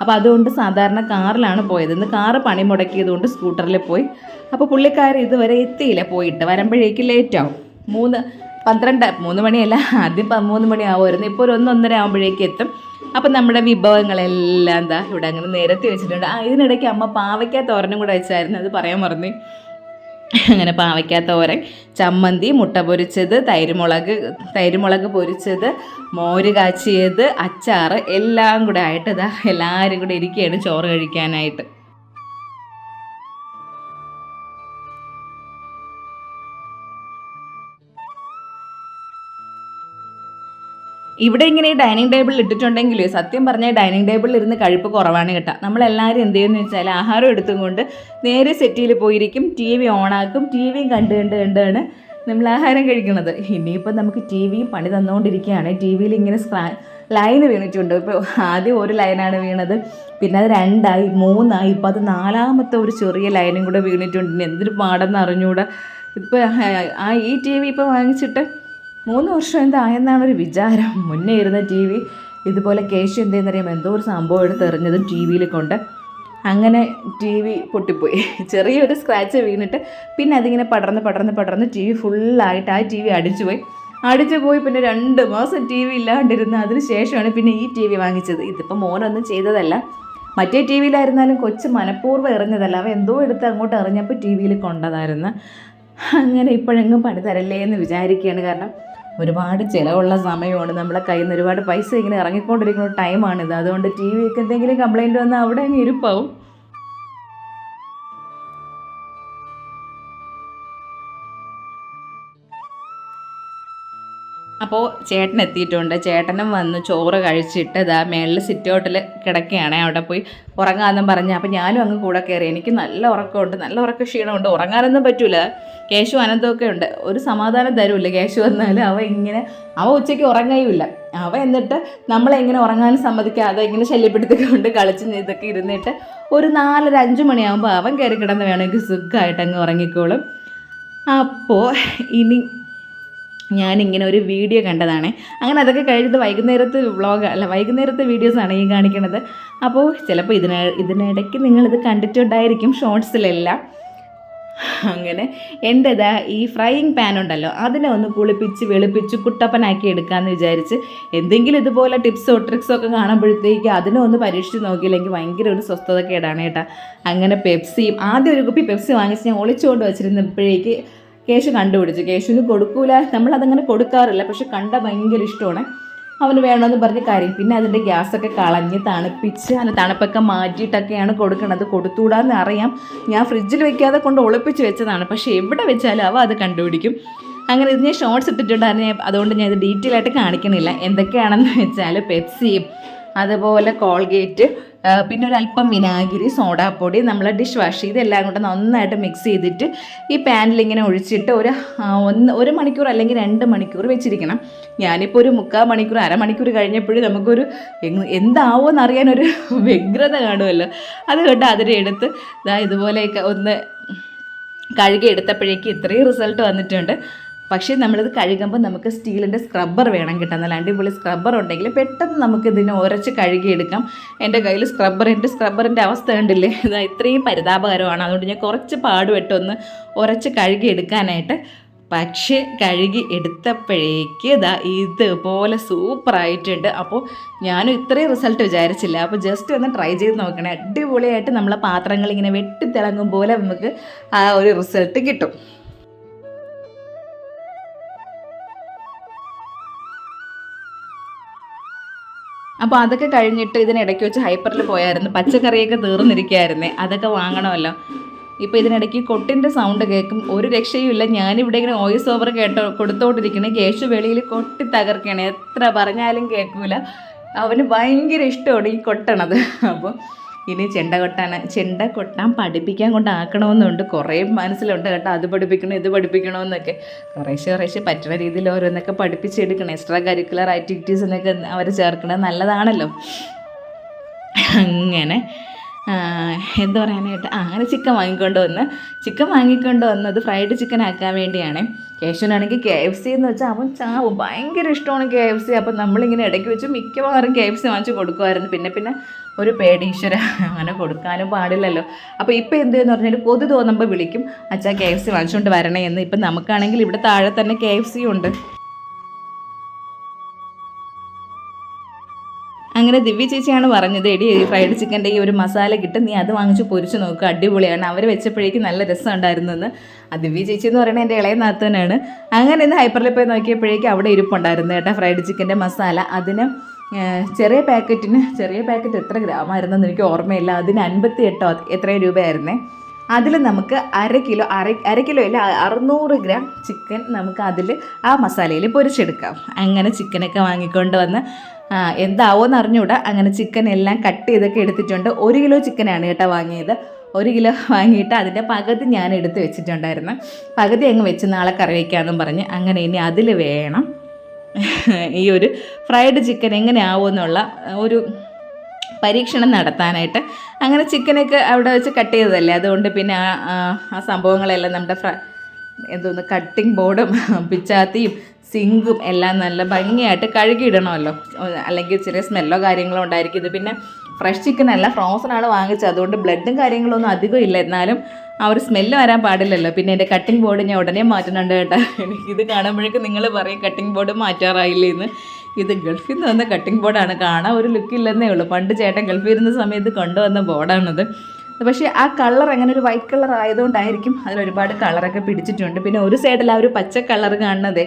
അപ്പോൾ അതുകൊണ്ട് സാധാരണ കാറിലാണ് പോയത്. ഇന്ന് കാറ് പണി മുടക്കിയതുകൊണ്ട് സ്കൂട്ടറിൽ പോയി. അപ്പോൾ പുള്ളിക്കാർ ഇതുവരെ എത്തിയില്ല. പോയിട്ട് വരുമ്പോഴേക്ക് ലേറ്റ് ആവും. മൂന്ന് പന്ത്രണ്ട് മൂന്ന് മണിയല്ല. ആദ്യം മൂന്ന് മണിയാവുമായിരുന്നു ഇപ്പോൾ ഒരു ഒന്നൊന്നര ആകുമ്പോഴേക്ക് എത്തും. അപ്പം നമ്മുടെ വിഭവങ്ങളെല്ലാം എന്താ ഇവിടെ അങ്ങനെ നിരത്തി വെച്ചിട്ടുണ്ട്. ആ ഇതിനിടയ്ക്ക് അമ്മ പാവയ്ക്ക തോരനും കൂടെ വെച്ചായിരുന്നു. അത് പറയാൻ മറന്നു. അങ്ങനെ പാവയ്ക്ക തോരൻ ചമ്മന്തി മുട്ട പൊരിച്ചത് തൈരുമുളക് തൈരുമുളക് പൊരിച്ചത് മോര് കാച്ചിയത് അച്ചാറ് എല്ലാം കൂടെ ആയിട്ട് ഇതാ എല്ലാവരും കൂടെ ഇരിക്കുകയാണ് ചോറ് കഴിക്കാനായിട്ട്. ഇവിടെ ഇങ്ങനെ ഡൈനിങ് ടേബിൾ ഇട്ടിട്ടുണ്ടെങ്കിൽ സത്യം പറഞ്ഞാൽ ഡൈനിങ് ടേബിളിൽ ഇരുന്ന് കഴിപ്പ് കുറവാണ് കേട്ടോ. നമ്മളെല്ലാവരും എന്ത് ചെയ്യുമെന്ന് വെച്ചാൽ ആഹാരം എടുത്തുകൊണ്ട് നേരെ സെറ്റിയിൽ പോയിരിക്കും ടി വി ഓണാക്കും ടി വിയും കണ്ട് കണ്ട് കണ്ടാണ് നമ്മൾ ആഹാരം കഴിക്കുന്നത്. ഇനിയിപ്പോൾ നമുക്ക് ടി വിയും പണി തന്നുകൊണ്ടിരിക്കുകയാണ് ടി വിയിൽ ഇങ്ങനെ സ്ക്രാ ലൈന് വീണിട്ടുണ്ട്. ഇപ്പോൾ ആദ്യം ഒരു ലൈനാണ് വീണത്. പിന്നെ അത് രണ്ടായി മൂന്നായി ഇപ്പോൾ അത് നാലാമത്തെ ഒരു ചെറിയ ലൈനും കൂടെ വീണിട്ടുണ്ട്. എന്തൊരു പാടെന്ന് അറിഞ്ഞുകൂടാ ഇപ്പോൾ ആ ഈ ടി വി ഇപ്പോൾ വാങ്ങിച്ചിട്ട് മൂന്ന് വർഷം എന്തായെന്നാണ് ഒരു വിചാരം. മുന്നേ ഇരുന്ന ടി വി ഇതുപോലെ കേശു എന്തെന്നറിയാം എന്തോ ഒരു സംഭവം എടുത്ത് എറിഞ്ഞതും ടി വിയിൽ കൊണ്ട്. അങ്ങനെ ടി വി പൊട്ടിപ്പോയി. ചെറിയൊരു സ്ക്രാച്ച് വീണിട്ട് പിന്നെ അതിങ്ങനെ പടർന്ന് പടർന്ന് പടർന്ന് ടി വി ഫുള്ളായിട്ട് ആ ടി വി അടിച്ചു പോയി. അടിച്ചു പോയി പിന്നെ രണ്ട് മാസം ടി വി ഇല്ലാണ്ടിരുന്ന അതിന് ശേഷമാണ് പിന്നെ ഈ ടി വി വാങ്ങിച്ചത്. ഇതിപ്പോൾ മോനൊന്നും ചെയ്തതല്ല. മറ്റേ ടി വിയിലായിരുന്നാലും കൊച്ച് മനഃപൂർവം എറിഞ്ഞതല്ല. അവ എന്തോ എടുത്ത് അങ്ങോട്ട് എറിഞ്ഞപ്പോൾ ടി വിയിൽ കൊണ്ടതായിരുന്നു. അങ്ങനെ ഇപ്പോഴെങ്ങും പണി തരല്ലേ എന്ന് വിചാരിക്കുകയാണ് കാരണം ഒരുപാട് ചിലവുള്ള സമയമാണ്. നമ്മളെ കയ്യിൽ നിന്ന് ഒരുപാട് പൈസ ഇങ്ങനെ ഇറങ്ങിക്കൊണ്ടിരിക്കുന്ന ടൈമാണിത് അതുകൊണ്ട് ടി വിക്ക് എന്തെങ്കിലും കംപ്ലൈന്റ് വന്നാൽ അവിടെ അങ്ങ് ഇരിപ്പാവും. അപ്പോൾ ചേട്ടൻ എത്തിയിട്ടുണ്ട്. ചേട്ടനും വന്ന് ചോറ് കഴിച്ചിട്ട് ഇതാ മേളിൽ സിറ്റ് ഔട്ടിൽ കിടക്കുകയാണ്. അവിടെ പോയി ഉറങ്ങാമെന്നും പറഞ്ഞ്. അപ്പോൾ ഞാനും അങ്ങ് കൂടെ കയറി. എനിക്ക് നല്ല ഉറക്കമുണ്ട്. നല്ല ഉറക്ക ക്ഷീണമുണ്ട്. ഉറങ്ങാനൊന്നും പറ്റൂല. കേശു അനന്തമൊക്കെ ഉണ്ട്. ഒരു സമാധാനം തരൂല്ല കേശു വന്നാൽ അവ ഇങ്ങനെ അവ ഉച്ചയ്ക്ക് ഉറങ്ങുകയുമില്ല അവ എന്നിട്ട് നമ്മളെ ഇങ്ങനെ ഉറങ്ങാൻ സമ്മതിക്കാതെ ഇങ്ങനെ ശല്യപ്പെടുത്തിക്കൊണ്ട് കളിച്ച് ഇതൊക്കെ ഇരുന്നിട്ട് ഒരു നാലര അഞ്ച് മണിയാകുമ്പോൾ അവൻ കയറി കിടന്ന് വേണമെങ്കിൽ സുഖമായിട്ട് അങ്ങ് ഉറങ്ങിക്കോളും. അപ്പോൾ ഇനി ഞാനിങ്ങനെ ഒരു വീഡിയോ കണ്ടതാണ്. അങ്ങനെ അതൊക്കെ കഴിഞ്ഞത് വൈകുന്നേരത്തെ വ്ളോഗ് അല്ല വൈകുന്നേരത്തെ വീഡിയോസാണ് ഈ കാണിക്കുന്നത് അപ്പോൾ ചിലപ്പോൾ ഇതിന ഇതിനിടയ്ക്ക് നിങ്ങളിത് കണ്ടിട്ടുണ്ടായിരിക്കും ഷോർട്സിലെല്ലാം. അങ്ങനെ എന്റെ ഇതാ ഈ ഫ്രൈയിങ് പാൻ ഉണ്ടല്ലോ അതിനെ ഒന്ന് കുളിപ്പിച്ച് വെളുപ്പിച്ച് കുട്ടപ്പനാക്കി എടുക്കാമെന്ന് വിചാരിച്ച് എന്തെങ്കിലും ഇതുപോലെ ടിപ്സോ ട്രിക്സോ ഒക്കെ കാണുമ്പോഴത്തേക്ക് അതിനെ ഒന്ന് പരീക്ഷിച്ച് നോക്കിയില്ലെങ്കിൽ ഭയങ്കര ഒരു സ്വസ്ഥതക്കേടാണ് കേട്ടോ. അങ്ങനെ പെപ്സിയും ആദ്യം ഒരു കുപ്പി പെപ്സി വാങ്ങിച്ച് ഞാൻ ഒളിച്ചുകൊണ്ട് വെച്ചിരുന്നപ്പോഴേക്ക് കേശു കണ്ടുപിടിച്ചു. കേശുവിന് കൊടുക്കൂല. നമ്മളതങ്ങനെ കൊടുക്കാറില്ല. പക്ഷെ കണ്ട ഭയങ്കര ഇഷ്ടമാണ്. അവന് വേണമെന്ന് പറഞ്ഞ് കാര്യം. പിന്നെ അതിന്റെ ഗ്യാസൊക്കെ കളഞ്ഞ് തണുപ്പിച്ച് അതിന് തണുപ്പൊക്കെ മാറ്റിയിട്ടൊക്കെയാണ് കൊടുക്കുന്നത് കൊടുത്തുകൂടാന്ന് അറിയാം. ഞാൻ ഫ്രിഡ്ജിൽ വെക്കാതെ കൊണ്ട് ഒളിപ്പിച്ച് വെച്ചതാണ്. പക്ഷേ എവിടെ വെച്ചാലും അവ അത് കണ്ടുപിടിക്കും. അങ്ങനെ ഇതിനെ ഷോർട്സ് ഇട്ടിട്ടുണ്ടായിരുന്നു. അതുകൊണ്ട് ഞാൻ ഇത് ഡീറ്റെയിൽ ആയിട്ട് കാണിക്കണില്ല. എന്തൊക്കെയാണെന്ന് വെച്ചാൽ പെപ്സിയും അതുപോലെ കോൾഗേറ്റ് പിന്നെ ഒരു അല്പം വിനാഗിരി സോഡാപ്പൊടി നമ്മൾ ഡിഷ് വാഷ് ചെയ്ത് എല്ലാം കൂടെ നന്നായിട്ട് മിക്സ് ചെയ്തിട്ട് ഈ പാനിൽ ഇങ്ങനെ ഒഴിച്ചിട്ട് ഒരു ഒന്ന് ഒരു മണിക്കൂർ അല്ലെങ്കിൽ രണ്ട് മണിക്കൂർ വെച്ചിരിക്കണം. ഞാനിപ്പോൾ ഒരു മുക്കാൽ മണിക്കൂർ അരമണിക്കൂർ കഴിഞ്ഞപ്പോഴും നമുക്കൊരു എന്താവുമെന്ന് അറിയാനൊരു വ്യഗ്രത കാണുമല്ലോ. അത് അതിരെ എടുത്ത് ദാ ഇതുപോലെയൊക്കെ ഒന്ന് കഴുകി എടുത്തപ്പോഴേക്കും ഇത്രയും റിസൾട്ട് വന്നിട്ടുണ്ട്. പക്ഷേ നമ്മളിത് കഴുകുമ്പോൾ നമുക്ക് സ്റ്റീലിന്റെ സ്ക്രബ്ബർ വേണം കിട്ടാൻ. നല്ല അടിപൊളി സ്ക്രബ്ബർ ഉണ്ടെങ്കിൽ പെട്ടെന്ന് നമുക്ക് ഇതിനെ ഉരച്ച് കഴുകിയെടുക്കാം. എന്റെ കയ്യിൽ സ്ക്രബ്ബർ എന്റെ സ്ക്രബ്ബറിന്റെ അവസ്ഥ കണ്ടില്ലേ? ഇത് ഇത്രയും പരിതാപകരമാണ്. അതുകൊണ്ട് ഞാൻ കുറച്ച് പാടുപെട്ടൊന്ന് ഉരച്ച് കഴുകിയെടുക്കാനായിട്ട്. പക്ഷേ കഴുകി എടുത്തപ്പോഴേക്ക് ഇതാ ഇതുപോലെ സൂപ്പറായിട്ടുണ്ട്. അപ്പോൾ ഞാനും ഇത്രയും റിസൾട്ട് വിചാരിച്ചില്ല. അപ്പോൾ ജസ്റ്റ് ഒന്ന് ട്രൈ ചെയ്ത് നോക്കണേ. അടിപൊളിയായിട്ട് നമ്മളെ പാത്രങ്ങൾ ഇങ്ങനെ വെട്ടിത്തിളങ്ങും പോലെ നമുക്ക് ആ ഒരു റിസൾട്ട് കിട്ടും. അപ്പോൾ അതൊക്കെ കഴിഞ്ഞിട്ട് ഇതിനിടയ്ക്ക് വെച്ച് ഹൈപ്പറിൽ പോയായിരുന്നു. പച്ചക്കറിയൊക്കെ തീർന്നിരിക്കുകയായിരുന്നേ. അതൊക്കെ വാങ്ങണമല്ലോ. ഇപ്പോൾ ഇതിനിടയ്ക്ക് കൊട്ടിന്റെ സൗണ്ട് കേൾക്കും. ഒരു രക്ഷയുമില്ല ഞാനിവിടെ ഇങ്ങനെ വോയിസ് ഓവർ കേട്ടോ കൊടുത്തോണ്ടിരിക്കണേ കേശു വെളിയിൽ കൊട്ടി തകർക്കണേ എത്ര പറഞ്ഞാലും കേൾക്കൂല. അവന് ഭയങ്കര ഇഷ്ടമാണ് ഈ കൊട്ടണത്. അപ്പോൾ ഇനി ചെണ്ട കൊട്ടാൻ ചെണ്ട കൊട്ടാൻ പഠിപ്പിക്കാൻ കൊണ്ടാക്കണമെന്നുണ്ട്. കുറേ മനസ്സിലുണ്ട് കേട്ടോ. അത് പഠിപ്പിക്കണം ഇത് പഠിപ്പിക്കണമെന്നൊക്കെ കുറേശ്ശെ കുറേശ്ശെ പറ്റുന്ന രീതിയിൽ ഓരോന്നൊക്കെ പഠിപ്പിച്ചെടുക്കണം. എക്സ്ട്രാ കരിക്കുലർ ആക്ടിവിറ്റീസിനൊക്കെ അവർ ചേർക്കണത് നല്ലതാണല്ലോ. അങ്ങനെ എന്ത് പറയാനായിട്ട് ആ അങ്ങനെ ചിക്കൻ വാങ്ങിക്കൊണ്ട് വന്ന് ചിക്കൻ വാങ്ങിക്കൊണ്ട് വന്നത് ഫ്രൈഡ് ചിക്കൻ ആക്കാൻ വേണ്ടിയാണ്. കേശവനാണെങ്കിൽ കെ എഫ് സി എന്ന് വെച്ചാൽ അവൻ ചാവും. ഭയങ്കര ഇഷ്ടമാണ് കെ എഫ് സി അപ്പം നമ്മളിങ്ങനെ ഇടയ്ക്ക് വെച്ച് മിക്കവാറും കെ എഫ് സി വാങ്ങിച്ച് കൊടുക്കുമായിരുന്നു. പിന്നെ പിന്നെ ഒരു പേടീശ്വര അങ്ങനെ കൊടുക്കാനും പാടില്ലല്ലോ. അപ്പോൾ ഇപ്പോൾ എന്ത് എന്ന് പറഞ്ഞാൽ കൊതു തോന്നുമ്പോൾ വിളിക്കും അച്ഛാ കെ എഫ് സി വാങ്ങിച്ചുകൊണ്ട് വരണേ എന്ന്. ഇപ്പം നമുക്കാണെങ്കിൽ ഇവിടെ താഴെ തന്നെ കെ എഫ് സി ഉണ്ട്. അങ്ങനെ ദിവ്യ ചേച്ചിയാണ് പറഞ്ഞത് എടി ഫ്രൈഡ് ചിക്കന്റെ ഈ ഒരു മസാല കിട്ടും നീ അത് വാങ്ങിച്ച് പൊരിച്ച് നോക്കുക അടിപൊളിയാണ്. അവർ വെച്ചപ്പോഴേക്കും നല്ല രസം ഉണ്ടായിരുന്നെന്ന് ആ ദിവ്യ ചേച്ചി എന്ന് പറയുന്നത് എന്റെ ഇളയ നാത്തനാണ്. അങ്ങനെ ഇന്ന് ഹൈപ്പറിൽ പോയി നോക്കിയപ്പോഴേക്കും അവിടെ ഇരിപ്പുണ്ടായിരുന്നു കേട്ടോ ഫ്രൈഡ് ചിക്കന്റെ മസാല അതിന് ചെറിയ പാക്കറ്റിന് ചെറിയ പാക്കറ്റ് എത്ര ഗ്രാം ആയിരുന്നെന്ന് എനിക്ക് ഓർമ്മയില്ല. അതിന് അൻപത്തി എട്ടോ എത്രയോ രൂപയായിരുന്നേ. അതിൽ നമുക്ക് അര കിലോ അര അര കിലോ അല്ല അറുന്നൂറ് ഗ്രാം ചിക്കൻ നമുക്ക് അതിൽ ആ മസാലയിൽ പൊരിച്ചെടുക്കാം. അങ്ങനെ ചിക്കനൊക്കെ വാങ്ങിക്കൊണ്ട് വന്ന് എന്താവോന്ന് അറിഞ്ഞുകൂടാ അങ്ങനെ ചിക്കൻ എല്ലാം കട്ട് ചെയ്തൊക്കെ എടുത്തിട്ടുണ്ട്. ഒരു കിലോ ചിക്കനാണ് കേട്ടോ വാങ്ങിയത്. ഒരു കിലോ വാങ്ങിയിട്ട് അതിന്റെ പകുതി ഞാൻ എടുത്ത് വെച്ചിട്ടുണ്ടായിരുന്നു. പകുതി അങ്ങ് വെച്ച് നാളെ കറി വയ്ക്കാമെന്നും പറഞ്ഞ് അങ്ങനെ ഇനി അതിൽ വേണം. ഈ ഒരു ഫ്രൈഡ് ചിക്കൻ എങ്ങനെ ആവുമെന്നുള്ള ഒരു പരീക്ഷണം നടത്താനായിട്ട്. അങ്ങനെ ചിക്കനൊക്കെ അവിടെ വെച്ച് കട്ട് ചെയ്തതല്ലേ? അതുകൊണ്ട് പിന്നെ ആ സംഭവങ്ങളെല്ലാം നമ്മുടെ ഫ്ര എന്തോന്ന് കട്ടിംഗ് ബോർഡും പിച്ചാത്തിയും സിങ്കും എല്ലാം നല്ല ഭംഗിയായിട്ട് കഴുകിയിടണമല്ലോ. അല്ലെങ്കിൽ ചെറിയ സ്മെല്ലോ കാര്യങ്ങളോ ഉണ്ടായിരിക്കും. ഇത് പിന്നെ ഫ്രഷ് ചിക്കൻ അല്ല ഫ്രോസനാണ് വാങ്ങിച്ചത്. അതുകൊണ്ട് ബ്ലഡും കാര്യങ്ങളൊന്നും അധികം ഇല്ല. എന്നാലും ആ ഒരു സ്മെല്ല് വരാൻ പാടില്ലല്ലോ. പിന്നെ എന്റെ കട്ടിംഗ് ബോർഡ് ഞാൻ ഉടനെ മാറ്റുന്നുണ്ട് കേട്ടോ. ഇത് കാണുമ്പോഴേക്കും നിങ്ങൾ പറയും കട്ടിംഗ് ബോർഡ് മാറ്റാറായില്ലേ എന്ന്. ഇത് ഗൾഫിൽ നിന്ന് വന്ന കട്ടിംഗ് ബോർഡാണ് കാണാൻ ഒരു ലുക്കില്ലെന്നേ ഉള്ളൂ. പണ്ട് ചേട്ടൻ ഗൾഫിൽ ഇരുന്ന സമയത്ത് കൊണ്ടുവന്ന ബോർഡാണത് പക്ഷേ ആ കളർ അങ്ങനെ ഒരു വൈറ്റ് കളർ ആയതുകൊണ്ടായിരിക്കും അതിൽ ഒരുപാട് കളറൊക്കെ പിടിച്ചിട്ടുണ്ട്. പിന്നെ ഒരു സൈഡിൽ ആ ഒരു പച്ച കളർ കാണുന്നത്.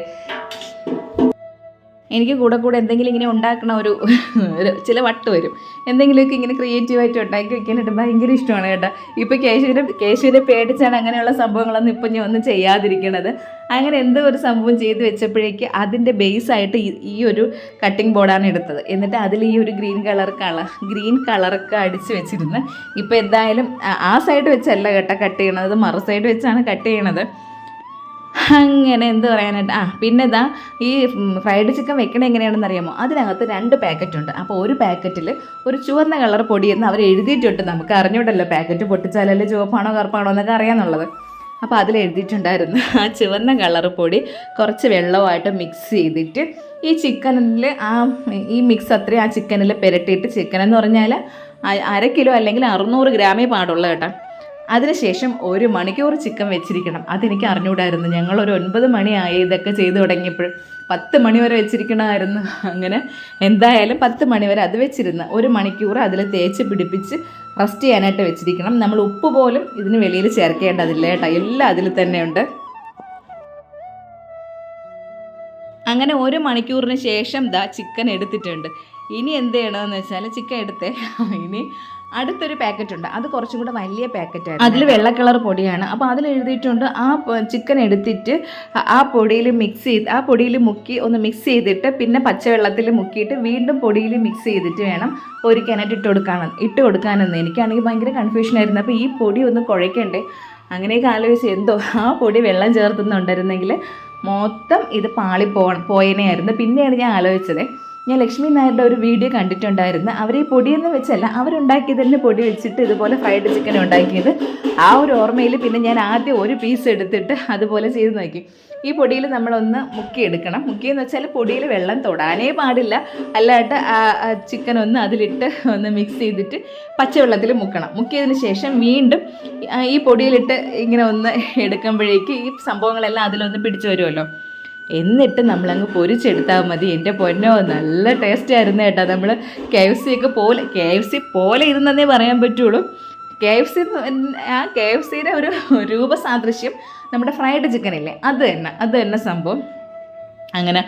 എനിക്ക് കൂടെ കൂടെ എന്തെങ്കിലും ഇങ്ങനെ ഉണ്ടാക്കണ ഒരു ചില വട്ട് വരും. എന്തെങ്കിലുമൊക്കെ ഇങ്ങനെ ക്രിയേറ്റീവായിട്ട് ഉണ്ടാക്കി വെക്കാനായിട്ട് ഭയങ്കര ഇഷ്ടമാണ് കേട്ടോ. ഇപ്പോൾ കേശുവിനെ കേശുവിനെ പേടിച്ചാണ് അങ്ങനെയുള്ള സംഭവങ്ങളൊന്നും ഇപ്പം ഞാൻ ഒന്നും ചെയ്യാതിരിക്കണത്. അങ്ങനെ എന്തോ ഒരു സംഭവം ചെയ്ത് വെച്ചപ്പോഴേക്ക് അതിന്റെ ബേസായിട്ട് ഈ ഒരു കട്ടിംഗ് ബോർഡാണ് എടുത്തത്. എന്നിട്ട് അതിൽ ഈ ഒരു ഗ്രീൻ കളർ കളർ ഗ്രീൻ കളറൊക്കെ അടിച്ച് വെച്ചിരുന്ന്. ഇപ്പോൾ എന്തായാലും ആ സൈഡ് വെച്ചല്ല കേട്ടോ കട്ട് ചെയ്യണത്. മറു സൈഡ് വെച്ചാണ് കട്ട് ചെയ്യണത്. അങ്ങനെ എന്ത് പറയാനായിട്ട്? ആ പിന്നെ ഇതാ ഈ ഫ്രൈഡ് ചിക്കൻ വെക്കണ എങ്ങനെയാണെന്ന് അറിയാമോ? അതിനകത്ത് രണ്ട് പാക്കറ്റ് ഉണ്ട്. അപ്പോൾ ഒരു പാക്കറ്റിൽ ഒരു ചുവന്ന കളർ പൊടിയെന്ന് അവർ എഴുതിയിട്ടുണ്ട്. നമുക്ക് അറിഞ്ഞൂടല്ലോ പാക്കറ്റ് പൊട്ടിച്ചാലല്ലേ ചുവപ്പാണോ കറുപ്പാണോ എന്നൊക്കെ അറിയാമെന്നുള്ളത് അപ്പോൾ അതിൽ എഴുതിയിട്ടുണ്ടായിരുന്നു ആ ചുവന്ന കളർ പൊടി കുറച്ച് വെള്ളവുമായിട്ട് മിക്സ് ചെയ്തിട്ട് ഈ ചിക്കനിൽ ആ ഈ മിക്സ് അത്രയും ആ ചിക്കനിൽ പുരട്ടിയിട്ട് ചിക്കൻ എന്ന് പറഞ്ഞാൽ അര കിലോ അല്ലെങ്കിൽ അറുന്നൂറ് ഗ്രാമേ പാടുള്ളൂ കേട്ടോ. അതിനുശേഷം ഒരു മണിക്കൂർ ചിക്കൻ വെച്ചിരിക്കണം. അതെനിക്ക് അറിഞ്ഞുകൂടായിരുന്നു ഞങ്ങൾ ഒരു ഒൻപത് മണിയായി ഇതൊക്കെ ചെയ്തു തുടങ്ങിയപ്പോൾ പത്ത് മണി വരെ വെച്ചിരിക്കണമായിരുന്നു. അങ്ങനെ എന്തായാലും പത്ത് മണി വരെ അത് വെച്ചിരുന്നു. ഒരു മണിക്കൂർ അതിൽ തേച്ച് പിടിപ്പിച്ച് റസ്റ്റ് ചെയ്യാനായിട്ട് വെച്ചിരിക്കണം. നമ്മൾ ഉപ്പ് പോലും ഇതിന് വെളിയിൽ ചേർക്കേണ്ടതില്ല കേട്ടോ. എല്ലാം അതിൽ തന്നെയുണ്ട്. അങ്ങനെ ഒരു മണിക്കൂറിന് ശേഷം ദാ ചിക്കൻ എടുത്തിട്ടുണ്ട്. ഇനി എന്ത് ചെയ്യണമെന്ന് വെച്ചാൽ ചിക്കൻ എടുത്തേ. ഇനി അടുത്തൊരു പാക്കറ്റ് ഉണ്ട്. അത് കുറച്ചും കൂടെ വലിയ പാക്കറ്റാണ് അതിൽ വെള്ള കളർ പൊടിയാണ്. അപ്പോൾ അതിൽ എഴുതിയിട്ടുണ്ട് ആ ചിക്കൻ എടുത്തിട്ട് ആ- പൊടിയിൽ മിക്സ് ചെയ്ത് ആ പൊടിയിൽ മുക്കി ഒന്ന് മിക്സ് ചെയ്തിട്ട് പിന്നെ പച്ചവെള്ളത്തിൽ മുക്കിയിട്ട് വീണ്ടും പൊടിയിൽ മിക്സ് ചെയ്തിട്ട് വേണം പൊരിക്കാനായിട്ട് ഇട്ട് കൊടുക്കാൻ. ഇട്ട് കൊടുക്കാനെന്ന്. എനിക്കാണെങ്കിൽ ഭയങ്കര കൺഫ്യൂഷൻ ആയിരുന്നു. അപ്പോൾ ഈ പൊടി ഒന്ന് കുഴയ്ക്കണ്ടേ? അങ്ങനെയൊക്കെ ആലോചിച്ച് എന്തോ ആ പൊടി വെള്ളം ചേർത്തുന്നുണ്ടായിരുന്നെങ്കിൽ മൊത്തം ഇത് പാളി പോ പോയനെയായിരുന്നു പിന്നെയാണ് ഞാൻ ആലോചിച്ചത് ഞാൻ ലക്ഷ്മി നായരുടെ ഒരു വീഡിയോ കണ്ടിട്ടുണ്ടായിരുന്നു. അവർ ഈ പൊടിയെന്ന് വെച്ചല്ല അവരുണ്ടാക്കിയതിൽ പൊടി വെച്ചിട്ട് ഇതുപോലെ ഫ്രൈഡ് ചിക്കൻ ഉണ്ടാക്കിയത്. ആ ഒരു ഓർമ്മയിൽ പിന്നെ ഞാൻ ആദ്യം ഒരു പീസ് എടുത്തിട്ട് അതുപോലെ ചെയ്ത് നോക്കി. ഈ പൊടിയിൽ നമ്മളൊന്ന് മുക്കിയെടുക്കണം. മുക്കിയെന്ന് വെച്ചാൽ പൊടിയിൽ വെള്ളം തൊടാനേ പാടില്ല. അല്ലാണ്ട് ചിക്കൻ ഒന്ന് അതിലിട്ട് ഒന്ന് മിക്സ് ചെയ്തിട്ട് പച്ചവെള്ളത്തിൽ മുക്കണം. മുക്കിയതിന് ശേഷം വീണ്ടും ഈ പൊടിയിലിട്ട് ഇങ്ങനെ ഒന്ന് എടുക്കുമ്പോഴേക്ക് ഈ സംഭവങ്ങളെല്ലാം അതിലൊന്ന് പിടിച്ചു വരുമല്ലോ. എന്നിട്ട് നമ്മളങ്ങ് പൊരിച്ചെടുത്താൽ മതി. എന്റെ പൊന്നോ നല്ല ടേസ്റ്റ് ആയിരുന്നു കേട്ടോ. നമ്മൾ കെ എഫ് സി ഒക്കെ പോലെ കെ എഫ് സി പോലെ ഇരുന്നെന്നേ പറയാൻ പറ്റുള്ളൂ. കെ എഫ് സി ആ കെ എഫ് സിയുടെ ഒരു രൂപസാദൃശ്യം നമ്മുടെ ഫ്രൈഡ് ചിക്കൻ ഇല്ലേ? അത് തന്നെ അത് തന്നെ സംഭവം. അങ്ങനെ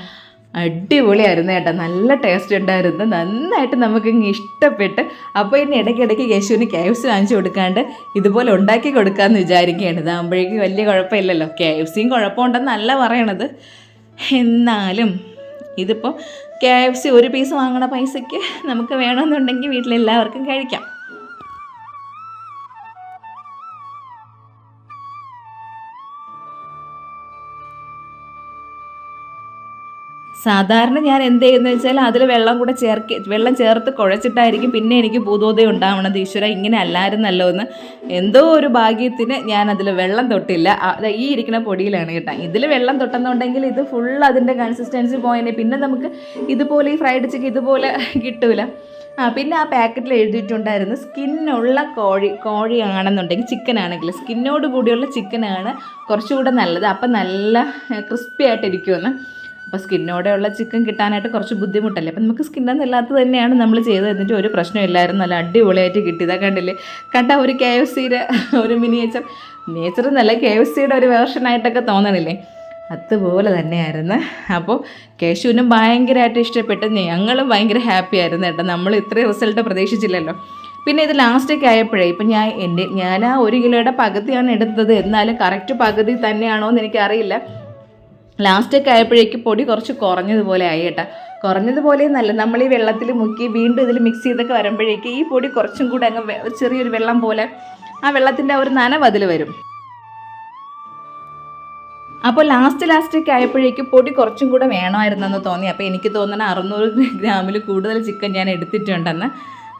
അടിപൊളിയായിരുന്നു കേട്ടോ. നല്ല ടേസ്റ്റ് ഉണ്ടായിരുന്നു. നന്നായിട്ട് നമുക്ക് ഇഷ്ടപ്പെട്ട്. അപ്പോൾ ഇനി ഇടയ്ക്കിടയ്ക്ക് കേശുവിന് കെ എഫ് സി വാങ്ങിച്ചു കൊടുക്കാണ്ട് ഇതുപോലെ ഉണ്ടാക്കി കൊടുക്കാമെന്ന് വിചാരിക്കുകയാണ്. ഇതാകുമ്പോഴേക്കും വലിയ കുഴപ്പമില്ലല്ലോ. കെ എഫ് സിയും കുഴപ്പമുണ്ടെന്നല്ല പറയണത്. എന്നാലും ഇതിപ്പോൾ കെ എഫ് സി ഒരു പീസ് വാങ്ങണ പൈസയ്ക്ക് നമുക്ക് വേണമെന്നുണ്ടെങ്കിൽ വീട്ടിലെല്ലാവർക്കും കഴിക്കാം. സാധാരണ ഞാൻ എന്ത് ചെയ്യുന്നത് വെച്ചാൽ അതിൽ വെള്ളം കൂടെ ചേർക്കി വെള്ളം ചേർത്ത് കുഴച്ചിട്ടായിരിക്കും പിന്നെ എനിക്ക് ഭൂതോദയം ഉണ്ടാവണത്. ഈശ്വര ഇങ്ങനെ അല്ലായിരുന്നല്ലോ എന്ന് എന്തോ ഒരു ഭാഗ്യത്തിന് ഞാൻ അതിൽ വെള്ളം തൊട്ടില്ല. ഈ ഇരിക്കുന്ന പൊടിയിലാണ് കേട്ടോ. ഇതിൽ വെള്ളം തൊട്ടെന്നുണ്ടെങ്കിൽ ഇത് ഫുൾ അതിന്റെ കൺസിസ്റ്റൻസി പോയതിനെ പിന്നെ നമുക്ക് ഇതുപോലെ ഈ ഫ്രൈഡ് ചിക്കൻ ഇതുപോലെ കിട്ടൂല. ആ പിന്നെ ആ പാക്കറ്റിൽ എഴുതിയിട്ടുണ്ടായിരുന്നു സ്കിന്നുള്ള കോഴി കോഴിയാണെന്നുണ്ടെങ്കിൽ ചിക്കൻ ആണെങ്കിൽ സ്കിന്നോട് കൂടിയുള്ള ചിക്കനാണ് കുറച്ചുകൂടെ നല്ലത്. അപ്പം നല്ല ക്രിസ്പി ആയിട്ടിരിക്കുമെന്ന്. അപ്പോൾ സ്കിന്നോടെയുള്ള ചിക്കൻ കിട്ടാനായിട്ട് കുറച്ച് ബുദ്ധിമുട്ടല്ലേ? അപ്പം നമുക്ക് സ്കിന്നൊന്നും ഇല്ലാത്തത് തന്നെയാണ് നമ്മൾ ചെയ്തത്. എന്നിട്ട് ഒരു പ്രശ്നമില്ലായിരുന്നു നല്ല അടിപൊളിയായിട്ട് കിട്ടിയതാ കണ്ടില്ലേ? കണ്ട ഒരു കെ എഫ് സിയുടെ ഒരു മിനിയേച്ചർ നേച്ചർ എന്നല്ല കെ എഫ് സിയുടെ ഒരു വേർഷനായിട്ടൊക്കെ തോന്നണില്ലേ? അതുപോലെ തന്നെയായിരുന്നു. അപ്പോൾ കേശുവിനും ഭയങ്കരമായിട്ട് ഇഷ്ടപ്പെട്ട് ഞങ്ങളും ഭയങ്കര ഹാപ്പി ആയിരുന്നു കേട്ടോ. നമ്മൾ ഇത്രയും റിസൾട്ട് പ്രതീക്ഷിച്ചില്ലല്ലോ. പിന്നെ ഇത് ലാസ്റ്റൊക്കെ ആയപ്പോഴേ ഇപ്പം ഞാൻ എന്റെ ഞാൻ ആ ഒരു കിലോയുടെ പകുതിയാണ് എടുത്തത്. എന്നാലും കറക്റ്റ് പകുതി തന്നെയാണോ എന്ന് എനിക്കറിയില്ല. ലാസ്റ്റൊക്കെ ആയപ്പോഴേക്ക് പൊടി കുറച്ച് കുറഞ്ഞതുപോലെ ആയി കേട്ടോ. കുറഞ്ഞതുപോലെ നല്ല നമ്മൾ ഈ വെള്ളത്തിൽ മുക്കി വീണ്ടും ഇതിൽ മിക്സ് ചെയ്തൊക്കെ വരുമ്പോഴേക്ക് ഈ പൊടി കുറച്ചും കൂടെ അങ്ങ് ചെറിയൊരു വെള്ളം പോലെ ആ വെള്ളത്തിന്റെ ഒരു നനവ് അതിൽ വരും. അപ്പോൾ ലാസ്റ്റ് ലാസ്റ്റൊക്കെ ആയപ്പോഴേക്ക് പൊടി കുറച്ചും കൂടെ വേണമായിരുന്നെന്ന് തോന്നി. അപ്പോൾ എനിക്ക് തോന്നണ അറുന്നൂറ് ഗ്രാമിൽ കൂടുതൽ ചിക്കൻ ഞാൻ എടുത്തിട്ടുണ്ടെന്ന്.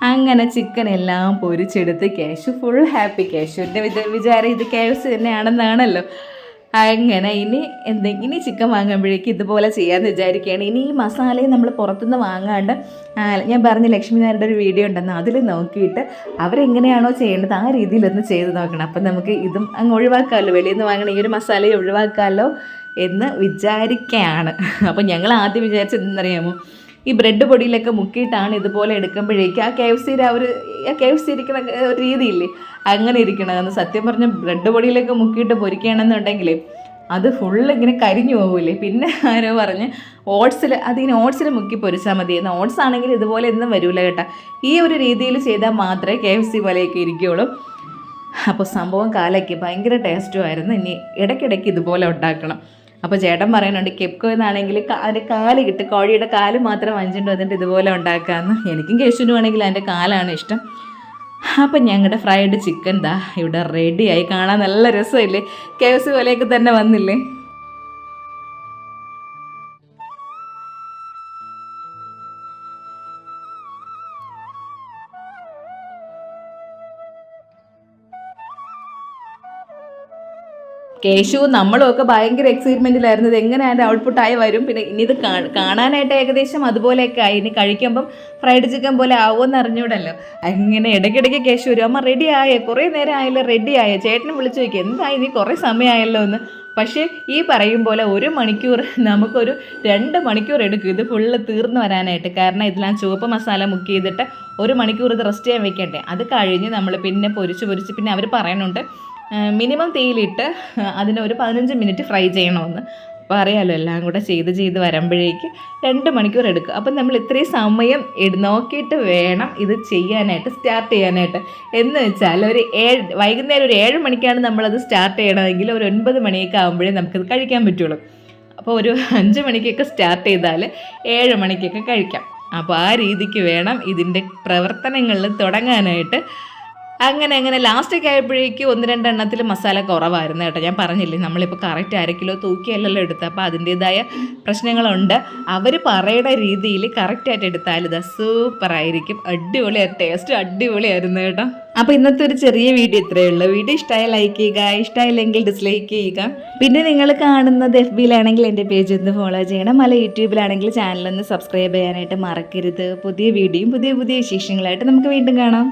അങ്ങനെ ചിക്കൻ എല്ലാം പൊരിച്ചെടുത്ത് കേശു ഫുൾ ഹാപ്പി കേശുവിന്റെ വിച വിചാരം ഇത് കേസ് തന്നെയാണെന്നാണല്ലോ. അങ്ങനെ ഇനി എന്തെങ്കിലും ചിക്കൻ വാങ്ങുമ്പോഴേക്ക് ഇതുപോലെ ചെയ്യാമെന്ന് വിചാരിക്കുകയാണ്. ഇനി ഈ മസാലയും നമ്മൾ പുറത്തുനിന്ന് വാങ്ങാണ്ട് ഞാൻ പറഞ്ഞ ലക്ഷ്മി നായരുടെ ഒരു വീഡിയോ ഉണ്ടെന്ന് അതിൽ നോക്കിയിട്ട് അവരെങ്ങനെയാണോ ചെയ്യേണ്ടത് ആ രീതിയിലൊന്ന് ചെയ്ത് നോക്കണം. അപ്പം നമുക്ക് ഇതും അങ്ങ് ഒഴിവാക്കാമല്ലോ. വെളിയിൽ നിന്ന് വാങ്ങണ ഈ ഒരു മസാലയും ഒഴിവാക്കാമല്ലോ എന്ന് വിചാരിക്കുകയാണ്. അപ്പം ഞങ്ങൾ ആദ്യം വിചാരിച്ചത് എന്തെന്നറിയാമോ ഈ ബ്രെഡ് പൊടിയിലൊക്കെ മുക്കിയിട്ടാണ് ഇതുപോലെ എടുക്കുമ്പോഴേക്ക് ആ കെ എഫ് സിയുടെ ആ ഒരു ആ കെ എഫ് സി ഇരിക്കുന്ന ഒരു രീതിയില്ലേ? അങ്ങനെ ഇരിക്കണമെന്ന് സത്യം പറഞ്ഞ ബ്രെഡ് പൊടിയിലൊക്കെ മുക്കിയിട്ട് പൊരിക്കണമെന്നുണ്ടെങ്കിൽ അത് ഫുള്ള് ഇങ്ങനെ കരിഞ്ഞു പോകില്ലേ പിന്നെ ആരോ പറഞ്ഞ് ഓട്സിൽ അതിങ്ങനെ ഓട്സിൽ മുക്കി പൊരിച്ചാൽ മതി. എന്ന് ഓട്സ് ആണെങ്കിൽ ഇതുപോലെ ഒന്നും വരില്ല കേട്ടോ. ഈ ഒരു രീതിയിൽ ചെയ്താൽ മാത്രമേ കെ എഫ് സി പോലെയൊക്കെ ഇരിക്കുകയുള്ളൂ. അപ്പോൾ സംഭവം കാലയ്ക്ക് ഭയങ്കര ടേസ്റ്റും ആയിരുന്നു. ഇനി ഇടയ്ക്കിടയ്ക്ക് ഇതുപോലെ ഉണ്ടാക്കണം. അപ്പോൾ ചേട്ടൻ പറയുന്നുണ്ട് കെപ്കോ എന്നാണെങ്കിൽ അതിന്റെ കാൽ കിട്ടും. കോഴിയുടെ കാൽ മാത്രം വഞ്ചിട്ട് വന്നിട്ട് ഇതുപോലെ ഉണ്ടാക്കാമെന്ന് എനിക്കും കേശുവിനും ആണെങ്കിൽ അതിന്റെ കാലാണ് ഇഷ്ടം. അപ്പം ഞങ്ങളുടെ ഫ്രൈഡ് ചിക്കൻ ദാ ഇവിടെ റെഡിയായി കാണാൻ നല്ല രസമില്ലേ? കേസ് പോലെയൊക്കെ തന്നെ വന്നില്ലേ? കേശുവും നമ്മളും ഒക്കെ ഭയങ്കര എക്സൈറ്റ്മെന്റിലായിരുന്നു ഇത് എങ്ങനെ അതിന്റെ ഔട്ട്പുട്ടായി വരും? പിന്നെ ഇനി ഇത് കാണാനായിട്ട് ഏകദേശം അതുപോലെയൊക്കെ ആയി. ഇനി കഴിക്കുമ്പം ഫ്രൈഡ് ചിക്കൻ പോലെ ആവുമെന്ന് അറിഞ്ഞൂടല്ലോ. അങ്ങനെ ഇടയ്ക്കിടയ്ക്ക് കേശു വരും. അമ്മ റെഡി ആയേ? കുറേ നേരം ആയല്ലോ റെഡി ആയേ? ചേട്ടനും വിളിച്ചു നോക്കി എന്തായി? നീ കുറേ സമയമായല്ലോ എന്ന്. പക്ഷേ ഈ പറയും പോലെ ഒരു മണിക്കൂർ നമുക്കൊരു രണ്ട് മണിക്കൂർ എടുക്കും. ഇത് ഫുള്ള് തീർന്നു വരാനായിട്ട്. കാരണം ഇതിലാ ചുവപ്പ് മസാല മുക്ക് ചെയ്തിട്ട് ഒരു മണിക്കൂർ ഇത് റെസ്റ്റ് ചെയ്യാൻ വെക്കണ്ടേ? അത് കഴിഞ്ഞ് നമ്മൾ പിന്നെ പൊരിച്ച് പൊരിച്ച് പിന്നെ അവർ പറയുന്നുണ്ട് മിനിമം തീയിലിട്ട് അതിനെ ഒരു പതിനഞ്ച് മിനിറ്റ് ഫ്രൈ ചെയ്യണമെന്ന് അപ്പോൾ അറിയാമല്ലോ എല്ലാം കൂടെ ചെയ്ത് ചെയ്ത് വരുമ്പോഴേക്ക് രണ്ട് മണിക്കൂർ എടുക്കും. അപ്പം നമ്മൾ ഇത്രയും സമയം നോക്കിയിട്ട് വേണം ഇത് ചെയ്യാനായിട്ട് സ്റ്റാർട്ട് ചെയ്യാനായിട്ട്. എന്ന് വെച്ചാൽ ഒരു ഏഴ് വൈകുന്നേരം ഒരു ഏഴ് മണിക്കാണ് നമ്മളത് സ്റ്റാർട്ട് ചെയ്യണമെങ്കിൽ ഒരു ഒൻപത് മണിയൊക്കെ ആകുമ്പോഴേ നമുക്കത് കഴിക്കാൻ പറ്റുള്ളൂ. അപ്പോൾ ഒരു അഞ്ച് മണിക്കൊക്കെ സ്റ്റാർട്ട് ചെയ്താൽ ഏഴ് മണിക്കൊക്കെ കഴിക്കാം. അപ്പോൾ ആ രീതിക്ക് വേണം ഇതിന്റെ പ്രവർത്തനങ്ങളിൽ തുടങ്ങാനായിട്ട് അങ്ങനെ അങ്ങനെ ലാസ്റ്റൊക്കെ ആയപ്പോഴേക്കും ഒന്ന് രണ്ടെണ്ണത്തിൽ മസാല കുറവായിരുന്നു കേട്ടോ. ഞാൻ പറഞ്ഞില്ലേ നമ്മളിപ്പോൾ കറക്റ്റ് അര കിലോ തൂക്കിയല്ലല്ലോ എടുത്തത്. അപ്പോൾ അതിന്റേതായ പ്രശ്നങ്ങളുണ്ട്. അവർ പറയുന്ന രീതിയിൽ കറക്റ്റായിട്ട് എടുത്താൽ ഇത് സൂപ്പറായിരിക്കും അടിപൊളിയായിരുന്നു ടേസ്റ്റ് അടിപൊളിയായിരുന്നു കേട്ടോ. അപ്പോൾ ഇന്നത്തെ ഒരു ചെറിയ വീഡിയോ ഇത്രയേ ഉള്ളൂ. വീഡിയോ ഇഷ്ടമായ ലൈക്ക് ചെയ്യുക ഇഷ്ടമായില്ലെങ്കിൽ ഡിസ്ലൈക്ക് ചെയ്യുക. പിന്നെ നിങ്ങൾ കാണുന്നത് എഫ് ബിയിലാണെങ്കിൽ എന്റെ പേജ് ഒന്ന് ഫോളോ ചെയ്യണം. അല്ല യൂട്യൂബിലാണെങ്കിൽ ചാനലൊന്ന് സബ്സ്ക്രൈബ് ചെയ്യാനായിട്ട് മറക്കരുത്. പുതിയ വീഡിയോയും പുതിയ പുതിയ വിശേഷങ്ങളായിട്ട് നമുക്ക് വീണ്ടും കാണാം.